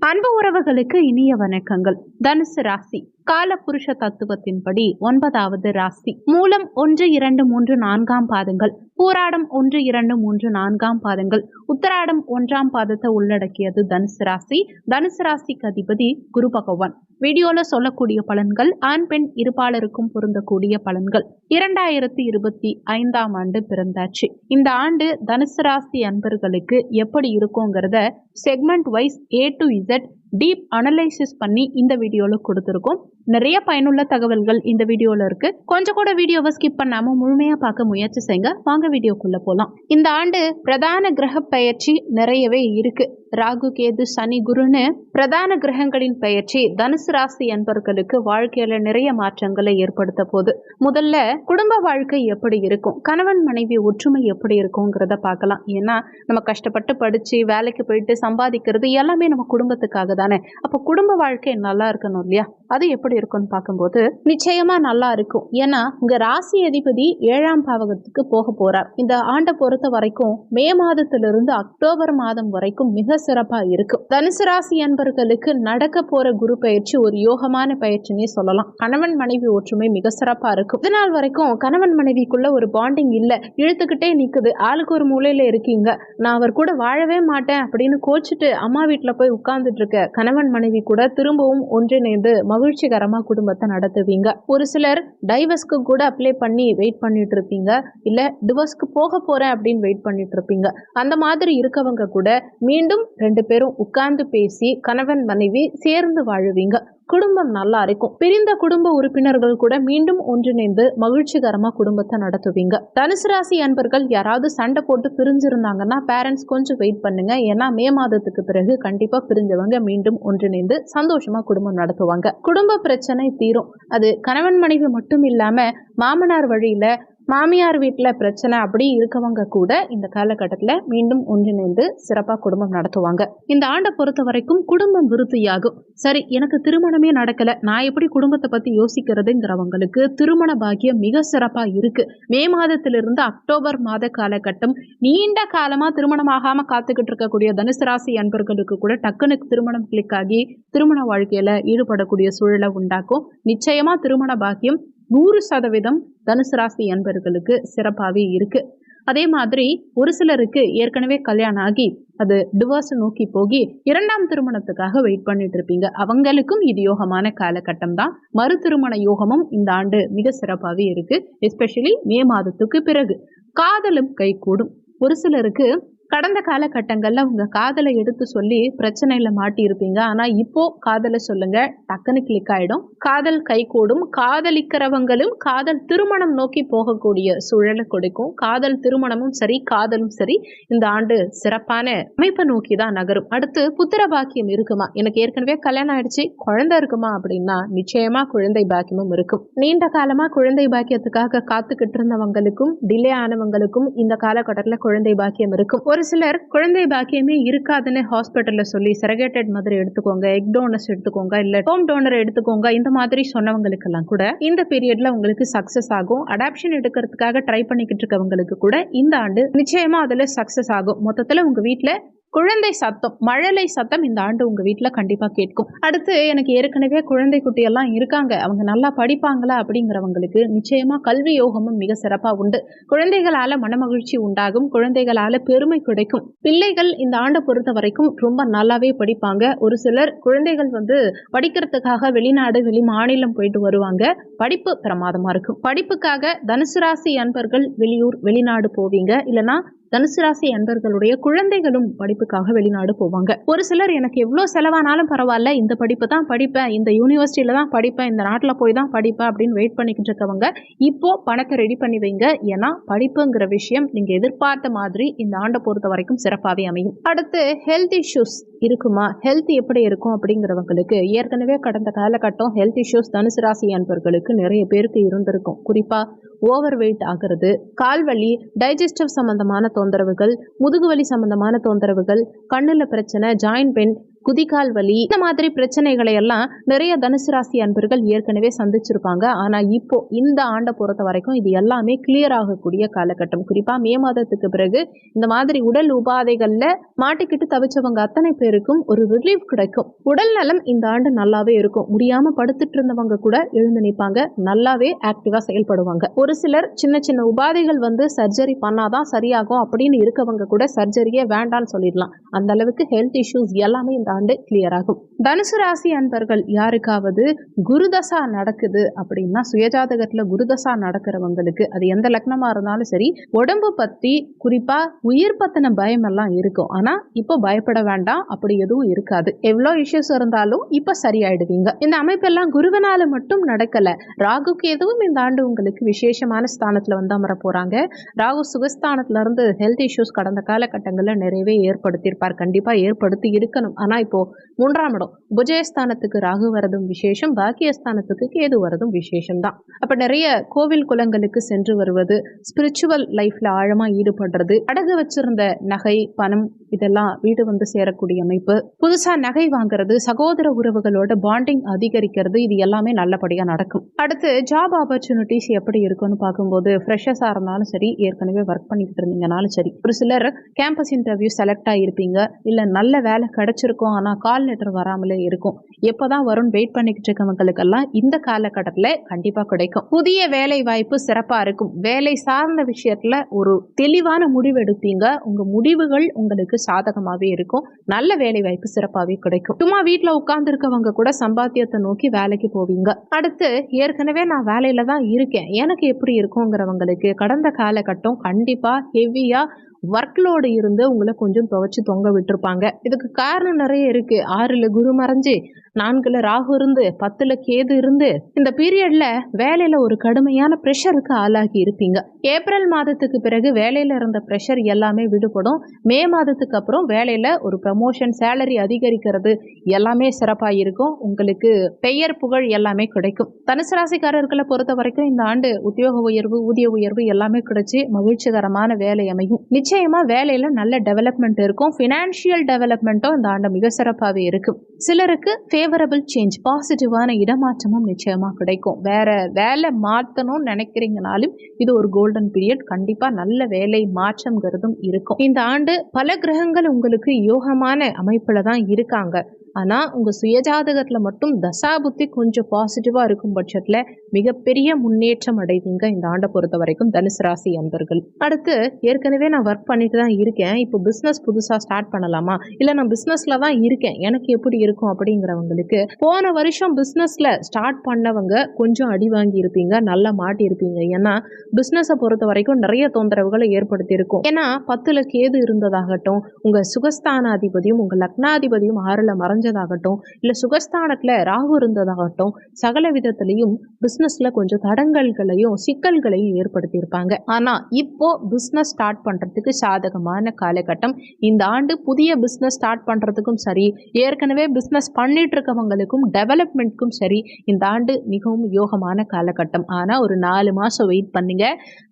அன்பு உறவுகளுக்கு இனிய வணக்கங்கள். தனுசு ராசி கால புருஷ தத்துவத்தின்படி ஒன்பதாவது ராசி. மூலம் ஒன்று இரண்டு மூன்று நான்காம் பாதங்கள். பூராடம் ஒன்று இரண்டு மூன்று நான்காம் பாதங்கள். உத்தராடம் ஒன்றாம் பாதத்தை உள்ளடக்கியது தனுசு ராசி. தனுசு ராசிக்கு அதிபதி குரு பகவான். வீடியோவில் சொல்லக்கூடிய பலன்கள் ஆண் பெண் இருபாலருக்கும் பொருந்தக்கூடிய பலன்கள். இரண்டாயிரத்தி இருபத்தி ஐந்தாம் ஆண்டு பிறந்தாச்சு. இந்த ஆண்டு தனுசு ராசி அன்பர்களுக்கு எப்படி இருக்குங்கிறத segment wise A to Z deep analysis பண்ணி இந்த வீடியோவில் கொடுத்துருக்கோம். நிறைய பயனுள்ள தகவல்கள் இந்த வீடியோவில் இருக்கு. கொஞ்சம் கூட வீடியோவை ஸ்கிப் பண்ணாம முழுமையா பார்க்க முயற்சி செய்யுங்க வாங்க வீடியோக்குள்ள போலாம். இந்த ஆண்டு பிரதான கிரக பயிற்சி நிறையவே இருக்கு. ராகு கேது சனி குருன்னு பிரதான கிரகங்களின் பெயர்ச்சி தனுசு ராசி என்பவர்களுக்கு வாழ்க்கையில நிறைய மாற்றங்களை ஏற்படுத்த போது முதல்ல குடும்ப வாழ்க்கை எப்படி இருக்கும்? கணவன் மனைவி ஒற்றுமை எப்படி இருக்குங்கிறத பார்க்கலாம். ஏன்னா நம்ம கஷ்டப்பட்டு படிச்சு வேலைக்கு போயிட்டு சம்பாதிக்கிறது எல்லாமே நம்ம குடும்பத்துக்காக தானே. அப்போ குடும்ப வாழ்க்கை நல்லா இருக்கணும் இல்லையா? அது எப்படி இருக்கும்னு பார்க்கும்போது நிச்சயமா நல்லா இருக்கும். ஏன்னா உங்க ராசி அதிபதி ஏழாம் பாவகத்துக்கு போக போறார். இந்த ஆண்டை பொறுத்த வரைக்கும் மே மாதத்திலிருந்து அக்டோபர் மாதம் வரைக்கும் மிக சிறப்பா இருக்கும். தனுசு ராசி அன்பர்களுக்கு நடக்க போற குரு பயிற்சி ஒரு யோகமான பயிற்சினே சொல்லலாம். கணவன் மனைவி ஒற்றுமை மிக சிறப்பா இருக்கும். இது நாள் வரைக்கும் கணவன் மனைவிக்குள்ள ஒரு பாண்டிங் இல்ல. இழுத்துக்கிட்டே நிக்குது. ஆளுக்கு ஒரு மூலையில இருக்கீங்க. நான் அவர் கூட வாழவே மாட்டேன் அப்படின்னு கோச்சிட்டு அம்மா வீட்டுல போய் உட்கார்ந்துட்டு இருக்க கணவன் மனைவி கூட திரும்பவும் ஒன்றிணைந்து மகிழ்ச்சிகரம் குடும்பத்தை நடத்துவீங்க. ஒரு சிலர் டைவர்ஸ்க்கு கூட அப்ளை பண்ணி வெயிட் பண்ணிட்டு இருப்பீங்க. இல்ல டிவோர்ஸ்க்கு போக போறேன் அப்படின்னு வெயிட் பண்ணிட்டு இருப்பீங்க. அந்த மாதிரி இருக்கவங்க கூட மீண்டும் ரெண்டு பேரும் உட்கார்ந்து பேசி கணவன் மனைவி சேர்ந்து வாழுவீங்க. குடும்பம் நல்லா இருக்கும். பிரிந்த குடும்ப உறுப்பினர்கள் கூட மீண்டும் ஒன்றிணைந்து மகிழ்ச்சிகரமா குடும்பத்தை நடத்துவீங்க. தனுசு ராசி அன்பர்கள் யாராவது சண்டை போட்டு பிரிஞ்சிருந்தாங்கன்னா பேரண்ட்ஸ் கொஞ்சம் வெயிட் பண்ணுங்க. ஏன்னா மே மாதத்துக்கு பிறகு கண்டிப்பா பிரிஞ்சவங்க மீண்டும் ஒன்றிணைந்து சந்தோஷமா குடும்பம் நடத்துவாங்க. குடும்ப பிரச்சனை தீரும். அது கணவன் மனைவி மட்டும் இல்லாம மாமனார் வழியில மாமியார் வீட்டில் பிரச்சனை அப்படி இருக்கவங்க கூட இந்த காலகட்டத்தில் மீண்டும் ஒன்றிணைந்து சிறப்பாக குடும்பம் நடத்துவாங்க. இந்த ஆண்டை பொறுத்த வரைக்கும் குடும்பம் விருத்தியாகும். சரி எனக்கு திருமணமே நடக்கலை. நான் எப்படி குடும்பத்தை பற்றி யோசிக்கிறதுங்கிறவங்களுக்கு திருமண பாக்கியம் மிக சிறப்பாக இருக்கு. மே மாதத்திலிருந்து அக்டோபர் மாத காலகட்டம் நீண்ட காலமாக திருமணமாகாமல் காத்துக்கிட்டு இருக்கக்கூடிய தனுசு ராசி அன்பர்களுக்கு கூட டக்குனு திருமணம் கிளிக் ஆகி திருமண வாழ்க்கையில் ஈடுபடக்கூடிய சூழலை உண்டாக்கும். நிச்சயமாக திருமண பாக்கியம் நூறு சதவீதம் தனுசு ராசி அன்பர்களுக்கு சிறப்பாகவே இருக்கு. அதே மாதிரி ஒரு சிலருக்கு ஏற்கனவே கல்யாணம் ஆகி அது டிவோர்ஸ் நோக்கி போகி இரண்டாம் திருமணத்துக்காக வெயிட் பண்ணிட்டு இருப்பீங்க. அவங்களுக்கும் இது யோகமான காலகட்டம் தான். மறு திருமண யோகமும் இந்த ஆண்டு மிக சிறப்பாகவே இருக்கு. எஸ்பெஷலி மே மாதத்துக்கு பிறகு. காதலும் கைகூடும். ஒரு சிலருக்கு கடந்த காலகட்டங்களில் உங்க காதலை எடுத்து சொல்லி பிரச்சனையில மாட்டியிருப்பீங்க. ஆனால் ஆனா இப்போ காதலை சொல்லுங்க டக்குன்னு கிளிக் ஆயிடும். காதல் கைகூடும் காதலிக்கிறவங்களும் காதல் திருமணம் நோக்கி போகக்கூடிய சூழலை கொடுக்கும். காதல் திருமணமும் சரி காதலும் சரி இந்த ஆண்டு சிறப்பான அமைப்பை நோக்கி தான் நகரும். அடுத்து புத்திர பாக்கியம் இருக்குமா? எனக்கு ஏற்கனவே கல்யாணம் ஆயிடுச்சு. குழந்தை இருக்குமா அப்படின்னா நிச்சயமா குழந்தை பாக்கியமும் இருக்கும். நீண்ட காலமா குழந்தை பாக்கியத்துக்காக காத்துக்கிட்டு இருந்தவங்களுக்கும் டிலே ஆனவங்களுக்கும் இந்த காலகட்டத்தில் குழந்தை பாக்கியம் இருக்கும். ஒரு சிலர் குழந்தை பாக்கியமே இருக்காதுன்னு ஹாஸ்பிட்டல்ல சொல்லி செரகேட்டட் மாதிரி எடுத்துக்கோங்க எக் டோனர்ஸ் எடுத்துக்கோங்க இல்ல ஹோம் டோனர் எடுத்துக்கோங்க இந்த மாதிரி சொன்னவங்களுக்கெல்லாம் கூட இந்த பீரியட்ல உங்களுக்கு சக்சஸ் ஆகும். அடாப்ஷன் எடுக்கிறதுக்காக ட்ரை பண்ணிக்கிட்டு இருக்கவங்களுக்கு கூட இந்த ஆண்டு நிச்சயமா அதுல சக்சஸ் ஆகும். மொத்தத்துல உங்க வீட்டில் குழந்தை சத்தம் மழலை சத்தம் இந்த ஆண்டு உங்கள் வீட்டில் கண்டிப்பாக கேட்கும். அடுத்து எனக்கு ஏற்கனவே குழந்தை குட்டியெல்லாம் இருக்காங்க. அவங்க நல்லா படிப்பாங்களா அப்படிங்கிறவங்களுக்கு நிச்சயமாக கல்வி யோகமும் மிக சிறப்பாக உண்டு. குழந்தைகளால் மனமகிழ்ச்சி உண்டாகும் குழந்தைகளால் பெருமை கிடைக்கும். பிள்ளைகள் இந்த ஆண்டை பொறுத்த வரைக்கும் ரொம்ப நல்லாவே படிப்பாங்க. ஒரு சிலர் குழந்தைகள் வந்து படிக்கிறதுக்காக வெளிநாடு வெளி மாநிலம் போயிட்டு வருவாங்க. படிப்பு பிரமாதமாக இருக்கும். படிப்புக்காக தனுசு ராசி அன்பர்கள் வெளியூர் வெளிநாடு போவீங்க. இல்லைன்னா தனுசு ராசி அன்பர்களுடைய குழந்தைகளும் படிப்புக்காக வெளிநாடு போவாங்க. ஒரு சிலர் எனக்கு எவ்வளோ செலவானாலும் பரவாயில்ல இந்த படிப்பு தான் படிப்பேன் இந்த யூனிவர்சிட்டியில தான் படிப்பேன் இந்த நாட்டில் போய் தான் படிப்பேன் அப்படின்னு வெயிட் பண்ணிக்கிட்டு இருக்கவங்க இப்போ பணத்தை ரெடி பண்ணி வைங்க. ஏன்னா படிப்புங்கிற விஷயம் நீங்க எதிர்பார்த்த மாதிரி இந்த ஆண்டை பொறுத்த வரைக்கும் சிறப்பாகவே அமையும். அடுத்து ஹெல்த் இஷ்யூஸ் இருக்குமா? ஹெல்த் எப்படி இருக்கும் அப்படிங்கிறவங்களுக்கு ஏற்கனவே கடந்த காலகட்டம் ஹெல்த் இஷ்யூஸ் தனுசு ராசி அன்பர்களுக்கு நிறைய பேருக்கு இருந்திருக்கும். குறிப்பா ஓவர் வெயிட் ஆகிறது கால்வலி டைஜஸ்டிவ் சம்பந்தமான தொந்தரவுகள் முதுகுவலி சம்பந்தமான தொந்தரவுகள் கண்ணுல பிரச்சனை ஜாயின்ட் பெயின் குதிகால் வலி இந்த மாதிரி பிரச்சனைகளை எல்லாம் நிறைய தனுசு ராசி அன்பர்கள் ஏற்கனவே சந்திச்சிருப்பாங்க ஆனா இப்போ இந்த ஆண்டை பொறுத்த வரைக்கும் இது எல்லாமே கிளியர் ஆகக்கூடிய காலகட்டம். குறிப்பா மே மாதத்துக்கு பிறகு இந்த மாதிரி உடல் உபாதைகள்ல மாட்டிக்கிட்டு தவிச்சவங்க அத்தனை பேருக்கும் ஒரு ரிலீஃப் கிடைக்கும். உடல் நலம் இந்த ஆண்டு நல்லாவே இருக்கும். முடியாம படுத்துட்டு இருந்தவங்க கூட எழுந்து நிற்பாங்க. நல்லாவே ஆக்டிவா செயல்படுவாங்க. ஒரு சிலர் சின்ன சின்ன உபாதைகள் வந்து சர்ஜரி பண்ணாதான் சரியாகும் அப்படின்னு இருக்கவங்க கூட சர்ஜரியே வேண்டாம்னு சொல்லிடலாம். அந்த அளவுக்கு ஹெல்த் இஷ்யூஸ் எல்லாமே இந்த ஆண்டு கிளியர் ஆகும். தனுசு ராசி அன்பர்கள் யாருக்காவது குருதசா நடக்குது அப்படின்னா சுயஜாதகத்துல குருதசா நடக்கிறவங்களுக்கு அது எந்த லக்னமா இருந்தாலும் சரி உடம்பு பத்தி குறிப்பா உயிர் பத்தின பயம் எல்லாம் இருக்கும். ஆனா இப்போ பயப்பட வேண்டாம் அப்படி எதுவும் இருக்காது. எவ்வளோ இஷ்யூஸ் இருந்தாலும் இப்போ சரியாயிடுவீங்க. இந்த அமைப்பெல்லாம் குருவனால மட்டும் நடக்கல. ராகுக்கு எதுவும் இந்த ஆண்டு உங்களுக்கு விசேஷமான ஸ்தானத்துல வந்து அமர போறாங்க. ராகு சுகஸ்தானத்துல இருந்து ஹெல்த் இஷ்யூஸ் கடந்த காலகட்டங்களில் நிறையவே ஏற்படுத்தியிருப்பார். கண்டிப்பா ஏற்படுத்தி இருக்கணும். ஆனா இப்போது மூன்றாம் இடம். உபஜயஸ்தானத்துக்கு ராகு வரதும் விசேஷம் பாக்கியஸ்தானத்துக்கு கேது வரதும் விசேஷம் தான் அப்ப நிறைய கோவில் குலங்களுக்கு சென்று வருவது ஸ்பிரிச்சுவல் லைஃப்பில் ஆழமாக ஈடுபடுறது அடகு வச்சிருந்த நகை பணம் இதெல்லாம் வீடு வந்து சேரக்கூடிய அமைப்பு. புதுசாக நகை வாங்குறது சகோதர உறவுகளோட பாண்டிங் அதிகரிக்கிறது இது எல்லாமே நல்லபடியாக நடக்கும். அடுத்து ஜாப் ஆப்பர்ச்சுனிட்டிஸ் எப்படி இருக்குன்னு பார்க்கும்போது ஃப்ரெஷர்ஸாக இருந்தாலும் சரி ஏற்கனவே ஒர்க் பண்ணிக்கிட்டு இருந்தீங்கனாலும் சரி ஒரு சிலர் கேம்பஸ் இன்டர்வியூ செலக்ட் ஆகியிருப்பீங்க இல்லை நல்ல வேலை கிடைச்சிருக்கும் ஆனால் கால் லெட்டர் வராமலே இருக்கும். எப்போதான் வரும்னு வெயிட் பண்ணிக்கிட்டு இருக்கவங்களுக்கெல்லாம் இந்த காலகட்டத்தில் கண்டிப்பாக கிடைக்கும். புதிய வேலை வாய்ப்பு சிறப்பாக இருக்கும். வேலை சார்ந்த விஷயத்தில் ஒரு தெளிவான முடிவு எடுப்பீங்க. உங்கள் முடிவுகள் உங்களுக்கு சாதகமாகவே இருக்கும். நல்ல வேலை வாய்ப்பு சிறப்பாகவே கிடைக்கும். சும்மா வீட்டில் உட்காந்துருக்கவங்க கூட சம்பாத்தியத்தை நோக்கி வேலைக்கு போவீங்க. அடுத்து ஏற்கனவே நான் வேலையில் தான் இருக்கேன். எனக்கு எப்படி இருக்குங்கிறவங்களுக்கு கடந்த காலகட்டம் கண்டிப்பாக ஹெவியாக ஒர்க்லோடு இருந்து உங்களை கொஞ்சம் துவைச்சி தொங்க விட்டுருப்பாங்க. இதுக்கு காரணம் நிறைய இருக்குது ஆறில் குரு மறைஞ்சு நான்குல ராகு இருந்து பத்துல கேது இருந்து இந்த பீரியட்ல வேலையில ஒரு கடுமையான ப்ரெஷருக்கு ஆளாகி இருப்பீங்க. ஏப்ரல் மாதத்துக்கு பிறகு வேலையில இருந்த ப்ரெஷர் எல்லாமே விடுபடும். மே மாதத்துக்கு அப்புறம் வேலையில ஒரு ப்ரமோஷன் சேலரி அதிகரிக்கிறது எல்லாமே சிறப்பா இருக்கும் உங்களுக்கு பெயர் புகழ் எல்லாமே கிடைக்கும். தனுசு ராசிக்காரர்களை பொறுத்த வரைக்கும் இந்த ஆண்டு உத்தியோக உயர்வு ஊதிய உயர்வு எல்லாமே கிடைச்சி மகிழ்ச்சிகரமான வேலை அமையும். நிச்சயமா வேலையில நல்ல டெவலப்மெண்ட் இருக்கும். ஃபினான்ஷியல் டெவலப்மெண்ட்டும் இந்த ஆண்டு மிக சிறப்பாகவே இருக்கும். சிலருக்கு ஃபேவரபிள் சேஞ்ச் பாசிட்டிவான இடமாற்றமும் நிச்சயமா கிடைக்கும். வேற வேலை மாற்றணும்னு நினைக்கிறீங்கனாலும் இது ஒரு கோல்டன் பீரியட் கண்டிப்பா நல்ல வேலை மாற்றம்ங்கிறதும் இருக்கும். இந்த ஆண்டு பல கிரகங்கள் உங்களுக்கு யோகமான அமைப்பில் தான் இருக்காங்க. ஆனால் உங்கள் சுயஜாதகத்தில் மட்டும் தசாபுத்தி கொஞ்சம் பாசிட்டிவாக இருக்கும் பட்சத்தில் மிகப்பெரிய முன்னேற்றம் அடைவீங்க இந்த ஆண்டை பொறுத்த வரைக்கும் தனுசு ராசி அன்பர்கள். அடுத்து ஏற்கனவே நான் ஒர்க் பண்ணிட்டு தான் இருக்கேன். இப்போ பிஸ்னஸ் புதுசாக ஸ்டார்ட் பண்ணலாமா? இல்லை நான் பிஸ்னஸில் தான் இருக்கேன். எனக்கு எப்படி இருக்கும் அப்படிங்கிறவங்களுக்கு போன வருஷம் பிஸ்னஸில் ஸ்டார்ட் பண்ணவங்க கொஞ்சம் அடி வாங்கி இருப்பீங்க நல்லா மாட்டியிருப்பீங்க. ஏன்னா பிஸ்னஸை பொறுத்த வரைக்கும் நிறைய தொந்தரவுகளை ஏற்படுத்தியிருக்கும். ஏன்னா பத்தில் கேது இருந்ததாகட்டும் உங்கள் சுகஸ்தானாதிபதியும் உங்கள் லக்னாதிபதியும் ஆறில் குறைஞ்சதாகட்டும் இல்லை சுகஸ்தானத்தில் ராகு இருந்ததாகட்டும் சகல விதத்திலையும் பிஸ்னஸில் கொஞ்சம் தடங்கல்களையும் சிக்கல்களையும் ஏற்படுத்தியிருப்பாங்க. ஆனால் இப்போ பிஸ்னஸ் ஸ்டார்ட் பண்ணுறதுக்கு சாதகமான காலகட்டம். இந்த ஆண்டு புதிய பிஸ்னஸ் ஸ்டார்ட் பண்ணுறதுக்கும் சரி ஏற்கனவே பிஸ்னஸ் பண்ணிட்டு இருக்கவங்களுக்கும் டெவலப்மெண்ட்க்கும் சரி இந்த ஆண்டு மிகவும் யோகமான காலகட்டம். ஆனால் ஒரு நாலு மாதம் வெயிட் பண்ணுங்க.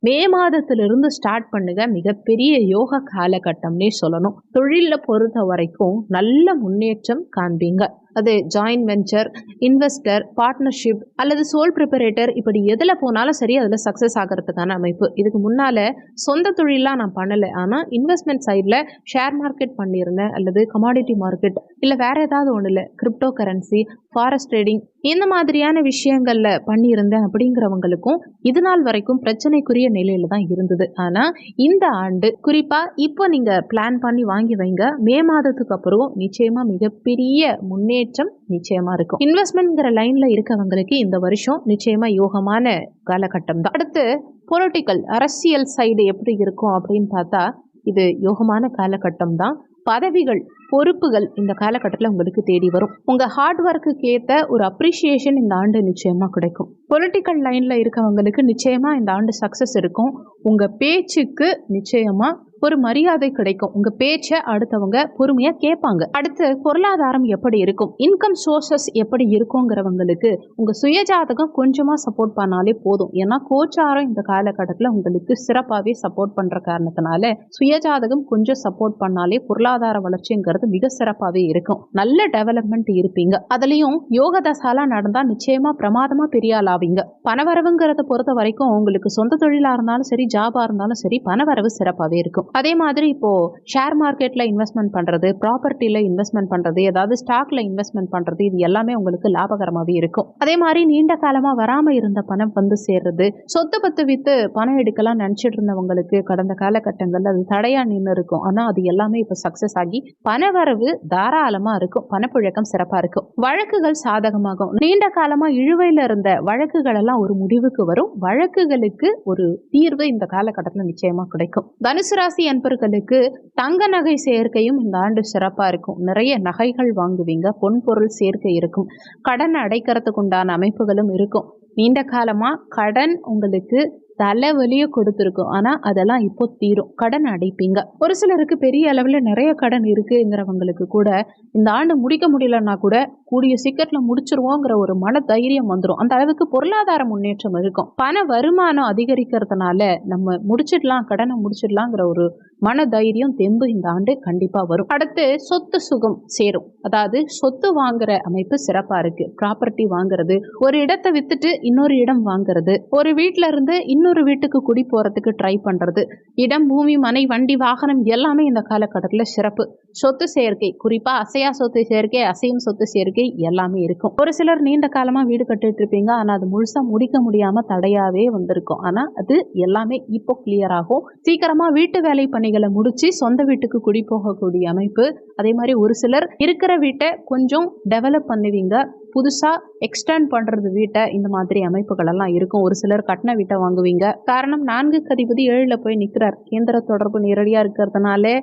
மே மாதத்திலிருந்து ஸ்டார்ட் பண்ணுங்க. மிகப்பெரிய யோக காலகட்டம்னே சொல்லணும். தொழிலில் பொறுத்த வரைக்கும் நல்ல முன்னேற்றம் காண்பீங்க. அது ஜாயின்ட் வெஞ்சர் இன்வெஸ்டர் பார்ட்னர்ஷிப் அல்லது சோல் ப்ரிப்பரேட்டர் இப்படி எதில் போனாலும் சரி அதில் சக்ஸஸ் ஆகிறதுக்கான அமைப்பு. இதுக்கு முன்னால் சொந்த தொழிலாக நான் பண்ணலை. ஆனால் இன்வெஸ்ட்மெண்ட் சைடில் ஷேர் மார்க்கெட் பண்ணியிருந்தேன் அல்லது கமாடிட்டி மார்க்கெட் இல்லை வேறு ஏதாவது ஒன்று இல்லை. கிரிப்டோ கரன்சி ஃபாரஸ்ட் ட்ரேடிங் இந்த மாதிரியான விஷயங்களில் பண்ணியிருந்தேன் அப்படிங்கிறவங்களுக்கும் இது நாள் வரைக்கும் பிரச்சனைக்குரிய நிலையில் தான் இருந்தது. ஆனால் இந்த ஆண்டு குறிப்பாக இப்போ நீங்கள் பிளான் பண்ணி வாங்கி வைங்க. மே மாதத்துக்கு அப்புறம் நிச்சயமாக மிகப்பெரிய முன்னேற்றம் நிச்சயமாக இருக்கும். இன்வெஸ்ட்மெண்ட்ங்கிற லைனில் இருக்கவங்களுக்கு இந்த வருஷம் நிச்சயமாக யோகமான காலகட்டம் தான் அடுத்து பொலிட்டிக்கல் அரசியல் சைடு எப்படி இருக்கும் அப்படின்னு பார்த்தா இது யோகமான காலகட்டம் தான் பதவிகள் பொறுப்புகள் இந்த காலகட்டத்தில் உங்களுக்கு தேடி வரும். உங்கள் ஹார்ட் ஒர்க்குக்கு ஏற்ற ஒரு அப்ரிஷியேஷன் இந்த ஆண்டு நிச்சயமாக கிடைக்கும். பொலிட்டிக்கல் லைனில் இருக்கவங்களுக்கு நிச்சயமாக இந்த ஆண்டு சக்ஸஸ் இருக்கும். உங்கள் பேச்சுக்கு நிச்சயமாக ஒரு மரியாதை கிடைக்கும். உங்க பேச்சை அடுத்தவங்க பொறுமையா கேட்பாங்க. அடுத்து பொருளாதாரம் எப்படி இருக்கும்? இன்கம் சோர்சஸ் எப்படி இருக்குங்கிறவங்களுக்கு உங்க சுயஜாதகம் கொஞ்சமா சப்போர்ட் பண்ணாலே போதும். ஏன்னா கோச்சாரம் இந்த காலகட்டத்தில் உங்களுக்கு சிறப்பாகவே சப்போர்ட் பண்ற காரணத்தினால சுயஜாதகம் கொஞ்சம் சப்போர்ட் பண்ணாலே பொருளாதார வளர்ச்சிங்கிறது மிக சிறப்பாகவே இருக்கும். நல்ல டெவலப்மெண்ட் இருப்பீங்க. அதுலயும் யோக தசாலா நடந்தா நிச்சயமா பிரமாதமா பெரிய ஆள் ஆவீங்க பணவரவுங்கிறத பொறுத்த வரைக்கும் உங்களுக்கு சொந்த தொழிலா இருந்தாலும் சரி ஜாபா இருந்தாலும் சரி பணவரவு சிறப்பாகவே இருக்கும். அதே மாதிரி இப்போ ஷேர் மார்க்கெட்ல இன்வெஸ்ட்மெண்ட் பண்றது ப்ராப்பர்ட்டில இன்வெஸ்ட்மெண்ட் பண்றது ஏதாவது ஸ்டாக்ல இன்வெஸ்ட்மெண்ட் பண்றது இது எல்லாமே உங்களுக்கு லாபகரமாகவே இருக்கும். அதே மாதிரி நீண்ட காலமா வராம இருந்த பணம் வந்து சேர்றது சொத்து பத்து வித்து பணம் எடுக்கலாம் நினைச்சிட்டு இருந்தவங்களுக்கு கடந்த காலகட்டங்கள்ல அது தடையா நின்று இருக்கும். ஆனா அது எல்லாமே இப்போ சக்சஸ் ஆகி பணவரவு தாராளமா இருக்கும். பணப்புழக்கம் சிறப்பா இருக்கும். வழக்குகள் சாதகமாகும். நீண்ட காலமா இழுவையில இருந்த வழக்குகள் எல்லாம் ஒரு முடிவுக்கு வரும். வழக்குகளுக்கு ஒரு தீர்வு இந்த காலகட்டத்தில் நிச்சயமா கிடைக்கும். தனுசு ராசி அன்பர்களுக்கு தங்க நகை சேர்க்கையும் இந்த ஆண்டு சிறப்பாக இருக்கும். நிறைய நகைகள் வாங்குவீங்க பொன் பொருள் சேர்க்கை இருக்கும். கடன் அடைக்கிறதுக்கு உண்டான அமைப்புகளும் இருக்கும். நீண்ட காலமா கடன் உங்களுக்கு தலைவலியை கொடுத்துருக்கும். ஆனால் அதெல்லாம் இப்போ தீரும். கடன் அடைப்பீங்க. ஒரு சிலருக்கு பெரிய அளவில் நிறைய கடன் இருக்குங்கிறவங்களுக்கு கூட இந்த ஆண்டு முடிக்க முடியலன்னா கூட கூடிய சீக்கிரத்தில் முடிச்சிருவோங்கிற ஒரு மன தைரியம் வந்துடும் அந்த அளவுக்கு பொருளாதார முன்னேற்றம் இருக்கும். பண வருமானம் அதிகரிக்கிறதுனால நம்ம முடிச்சிடலாம் கடனை முடிச்சிடலாங்கிற ஒரு மன தைரியம் தெம்பு இந்த ஆண்டு கண்டிப்பாக வரும். அடுத்து சொத்து சுகம் சேரும். அதாவது சொத்து வாங்குற அமைப்பு சிறப்பாக இருக்கு. ப்ராப்பர்ட்டி வாங்குறது ஒரு இடத்தை வித்துட்டு இன்னொரு இடம் வாங்குறது ஒரு வீட்டில இருந்து இன்னொரு வீட்டுக்கு குடி போறதுக்கு ட்ரை பண்றது. இடம் பூமி மனை வண்டி வாகனம் எல்லாமே இந்த காலகட்டத்தில் சிறப்பு. சொத்து சேர்க்கை குறிப்பா அசையா சொத்து சேர்க்கை அசையும் சொத்து சேர்க்கை எல்லாமே இருக்கும். ஒரு சிலர் நீண்ட காலமாக வீடு கட்டிட்டு இருப்பீங்க. ஆனால் அது முழுசா முடிக்க முடியாம தடையாவே வந்திருக்கும். ஆனால் அது எல்லாமே இப்போ கிளியர் ஆகும். சீக்கிரமா வீட்டு வேலை பணிகளை முடிச்சு சொந்த வீட்டுக்கு குடி போகக்கூடிய அமைப்பு. அதே மாதிரி ஒரு சிலர் இருக்கிற வீட்டை கொஞ்சம் டெவலப் பண்ணுவீங்க. புதுசாக எக்ஸ்டெண்ட் பண்ணுறது வீட்டை இந்த மாதிரி அமைப்புகள் எல்லாம் இருக்கும். ஒரு சிலர் கட்டின வீட்டை வாங்குவீங்க. காரணம் நான்கு கதிபதி ஏழில் போய் நிற்கிறார் கேந்திர தொடர்பு நேரடியாக இருக்கிறதுனாலே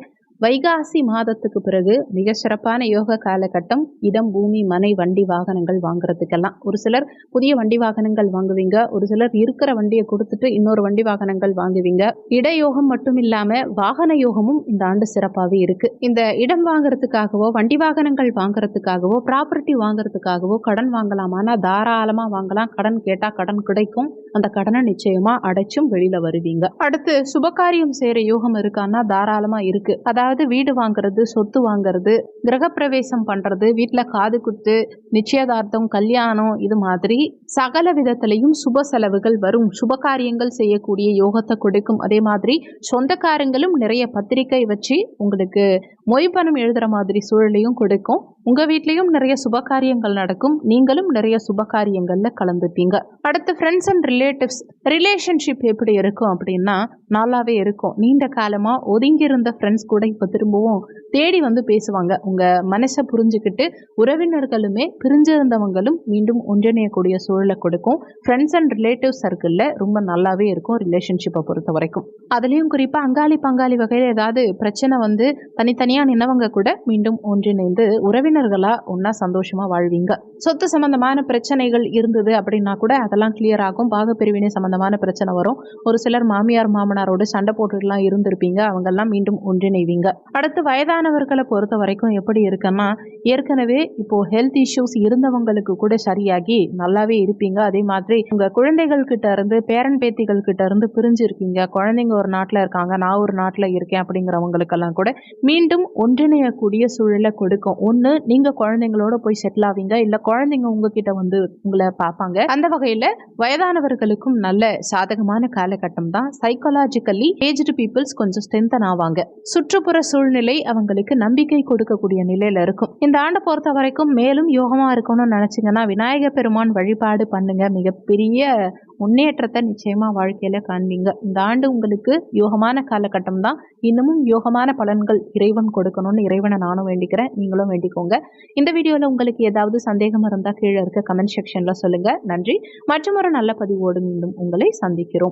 வைகாசி மாதத்துக்கு பிறகு மிக சிறப்பான யோக காலகட்டம் இடம் பூமி மனை வண்டி வாகனங்கள் வாங்குறதுக்கெல்லாம். ஒரு சிலர் புதிய வண்டி வாகனங்கள் வாங்குவீங்க ஒரு சிலர் இருக்கிற வண்டியை கொடுத்துட்டு இன்னொரு வண்டி வாகனங்கள் வாங்குவீங்க. இடயோகம் மட்டும் இல்லாம வாகன யோகமும் இந்த ஆண்டு சிறப்பாகவே இருக்கு. இந்த இடம் வாங்குறதுக்காகவோ வண்டி வாகனங்கள் வாங்குறதுக்காகவோ ப்ராப்பர்ட்டி வாங்குறதுக்காகவோ கடன் வாங்கலாமான்னா தாராளமா வாங்கலாம். கடன் கேட்டா கடன் கிடைக்கும். அந்த கடனை நிச்சயமா அடைச்சும் வெளியில வருவீங்க. அடுத்து சுபகாரியம் செய்யற யோகம் இருக்கான்னா தாராளமா இருக்கு. அதாவது வீடு வாங்குறது சொத்து வாங்குறது கிரகப்பிரவேசம் பண்றது வீட்டில் காது குத்து நிச்சயதார்த்தம் கல்யாணம் இது மாதிரி சகல விதத்திலையும் சுப செலவுகள் வரும். சுப காரியங்கள் செய்யக்கூடிய யோகத்தை கொடுக்கும். அதே மாதிரி சொந்தக்காரங்களும் நிறைய பத்திரிக்கை வச்சு உங்களுக்கு மொய் பணம் எழுதுற மாதிரி சூழலையும் கொடுக்கும். உங்க வீட்லேயும் நிறைய சுப காரியங்கள் நடக்கும். நீங்களும் நிறைய சுப காரியங்கள்ல கலந்துப்பீங்க. அடுத்து ஃப்ரெண்ட்ஸ் அண்ட் ரிலேட்டிவ்ஸ் ரிலேஷன்ஷிப் எப்படி இருக்கும் அப்படின்னா நல்லாவே இருக்கும். நீண்ட காலமா ஒதுங்கி இருந்த ஃப்ரெண்ட்ஸ் கூட இப்போ திரும்பவும் தேடி வந்து பேசுவாங்க. உங்கள் மனசை புரிஞ்சுக்கிட்டு உறவினர்களுமே பிரிஞ்சிருந்தவங்களும் மீண்டும் ஒன்றிணையக்கூடிய சூழலை கொடுக்கும். ஃப்ரெண்ட்ஸ் அண்ட் ரிலேட்டிவ் சர்க்கிளில் ரொம்ப நல்லாவே இருக்கும் ரிலேஷன்ஷிப்பை பொறுத்த வரைக்கும். அதுலேயும் குறிப்பாக அங்காளி பங்காளி வகையில் ஏதாவது பிரச்சனை வந்து தனித்தனியாக நின்னவங்க கூட மீண்டும் ஒன்றிணைந்து உறவினர்களாக ஒன்றா சந்தோஷமாக வாழ்வீங்க. சொத்து சம்மந்தமான பிரச்சனைகள் இருந்தது அப்படின்னா கூட அதெல்லாம் கிளியர் ஆகும். பாகப்பிரிவினை சம்பந்தமான பிரச்சனை வரும். ஒரு சிலர் மாமியார் மாமனாரோடு சண்டை போட்டுலாம் இருந்திருப்பீங்க. அவங்கெல்லாம் மீண்டும் ஒன்றிணைவீங்க. அடுத்து வயதானவர்களை பொறுத்த வரைக்கும் எப்படி இருக்குன்னா ஏற்கனவே இப்போ ஹெல்த் இஷ்யூஸ் இருந்தவங்களுக்கு கூட சரியாகி நல்லாவே இருப்பீங்க. அதே மாதிரி உங்க குழந்தைகள் கிட்ட இருந்து பேரன் பேத்திகள் கிட்ட இருந்து பிரிஞ்சு இருக்கீங்க குழந்தைங்க ஒரு நாட்டில் இருக்காங்க நான் ஒரு நாட்டில் இருக்கேன் அப்படிங்கிறவங்களுக்கெல்லாம் கூட மீண்டும் ஒன்றிணையக்கூடிய சூழலை கொடுக்கும். ஒன்று நீங்க குழந்தைங்களோட போய் செட்டில் ஆவீங்க. இல்லை குழந்தைங்க உங்ககிட்ட வந்து உங்களை பார்ப்பாங்க. அந்த வகையில் வயதானவர்களுக்கும் நல்ல சாதகமான காலகட்டம் தான். சைக்காலஜிக்கலி ஏஜ்டு பீப்புள்ஸ் கொஞ்சம் ஸ்ட்ரென்தன் ஆவாங்க. சுற்றுப்புற சூழ்நிலை அவங்களுக்கு நம்பிக்கை கொடுக்கக்கூடிய நிலையில இருக்கும். இந்த ஆண்டை பொறுத்த வரைக்கும் மேலும் யோகமாக இருக்கணும்னு நினச்சிங்கன்னா விநாயக பெருமான் வழிபாடு பண்ணுங்க. மிகப்பெரிய முன்னேற்றத்தை நிச்சயமா வாழ்க்கையில காண்பீங்க. இந்த ஆண்டு உங்களுக்கு யோகமான காலகட்டம் தான். இன்னமும் யோகமான பலன்கள் இறைவன் கொடுக்கணும்னு இறைவனை நானும் வேண்டிக்கிறேன். நீங்களும் வேண்டிக்கோங்க. இந்த வீடியோவில் உங்களுக்கு ஏதாவது சந்தேகம் இருந்தால் கீழே இருக்க கமெண்ட் செக்ஷனில் சொல்லுங்கள் நன்றி. மற்றும் ஒரு நல்ல பதிவோடு மீண்டும் உங்களை சந்திக்கிறோம்.